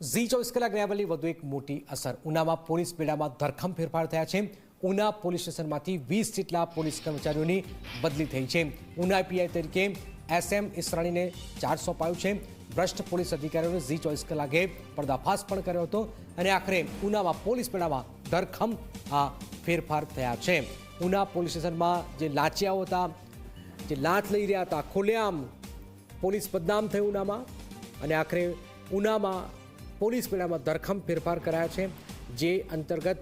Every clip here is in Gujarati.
ઝી ચોવીસ કલાક ન્યાયવલી વધુ એક મોટી અસર. ઉનામાં પોલીસ બેડામાં ધરખમ ફેરફાર થયા છે. ઉના પોલીસ સ્ટેશનમાંથી વીસ જેટલા પોલીસ કર્મચારીઓની બદલી થઈ છે. ઉના પીઆઈ તરીકે એસ એમ ઈસરાણીને ચાર્જ સોંપાયું છે. ભ્રષ્ટ પોલીસ અધિકારીઓને ઝી ચોવીસ કલાકે પર્દાફાશ પણ કર્યો હતો અને આખરે ઉનામાં પોલીસ બેડામાં ધરખમ આ ફેરફાર થયા છે. ઉના પોલીસ સ્ટેશનમાં જે લાંચિયાઓ હતા, જે લાંચ લઈ રહ્યા હતા, ખુલ્લેઆમ પોલીસ બદનામ થઈ ઉનામાં અને આખરે ઉનામાં પોલીસ મેળામાં ધરખમ ફેરફાર કરાયા છે, જે અંતર્ગત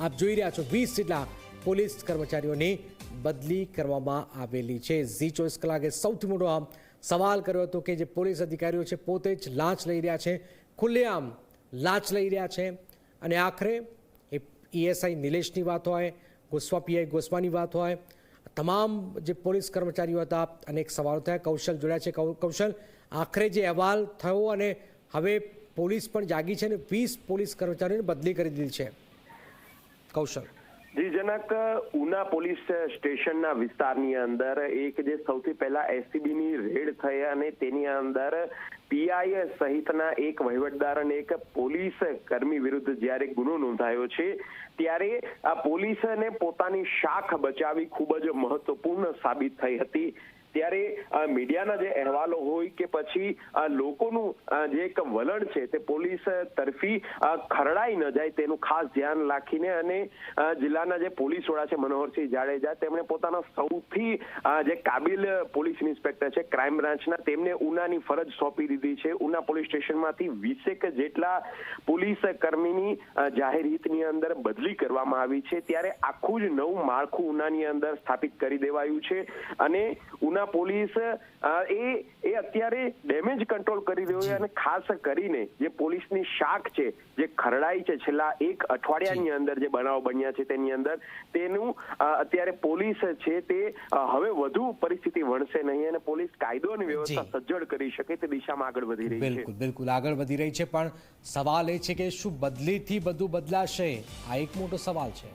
આપ જોઈ રહ્યા છો, વીસ જેટલા પોલીસ કર્મચારીઓની બદલી કરવામાં આવેલી છે. ઝી ચોવીસ કલાકે સૌથી મોટો આમ સવાલ કર્યો હતો કે જે પોલીસ અધિકારીઓ છે, પોતે જ લાંચ લઈ રહ્યા છે, ખુલ્લેઆમ લાંચ લઈ રહ્યા છે. અને આખરે એ ઈએસઆઈ નિલેશની વાત હોય, ગોસ્વા પીઆઈ ગોસ્વાની વાત હોય, તમામ જે પોલીસ કર્મચારીઓ હતા, અનેક સવાલો થયા. કૌશલ જોડ્યા છે. કૌશલ, આખરે જે અહેવાલ થયો અને હવે પોલીસ પણ જાગી છે અને વીસ પોલીસ કર્મચારીઓને બદલી કરી દીધી છે. કૌશલ. જી, જનક, ઉના પોલીસ સ્ટેશનના વિસ્તારની અંદર એક જે સૌથી પહેલા એસીબીની રેડ થઈ અને તેની અંદર પીઆઈ સહિતના એક વહીવટદાર અને એક પોલીસ કર્મી વિરુદ્ધ જ્યારે ગુનો નોંધાયો છે, ત્યારે આ પોલીસને પોતાની શાખ બચાવી ખૂબ જ મહત્વપૂર્ણ સાબિત થઈ હતી. ત્યારે મીડિયાના જે અહેવાલો હોય કે પછી લોકોનું જે એક વલણ છે તે પોલીસ તરફી ખરડાઈ ન જાય તેનું ખાસ ધ્યાન રાખીને અને જિલ્લાના જે પોલીસ વડા છે મનોહરસિંહ જાડેજા, તેમણે પોતાના સૌથી જે કાબિલ પોલીસ ઇન્સ્પેક્ટર છે ક્રાઇમ બ્રાન્ચના, તેમને ઉનાની ફરજ સોંપી દીધી છે. ઉના પોલીસ સ્ટેશનમાંથી વીસેક જેટલા પોલીસ કર્મીની જાહેર હિતની અંદર બદલી કરવામાં આવી છે. ત્યારે આખું જ નવું માળખું ઉનાની અંદર સ્થાપિત કરી દેવાયું છે અને ઉના પોલીસ એ એ અત્યારે ડેમેજ કંટ્રોલ કરી રહ્યો છે અને ખાસ કરીને જે પોલીસની શાખ છે જે ખરડાઈ છે છેલ્લા એક અઠવાડિયાની અંદર જે બનાવ બન્યા છે તેની અંદર તેનું અત્યારે પોલીસ છે તે હવે વધુ પરિસ્થિતિ વણશે નહીં અને પોલીસ કાયદો અને વ્યવસ્થા સજ્જડ કરી શકે તે દિશામાં આગળ વધી રહી છે. બિલકુલ બિલકુલ આગળ વધી રહી છે પણ સવાલ એ છે કે શું બદલીથી બધું બદલાશે? આ એક મોટો સવાલ છે.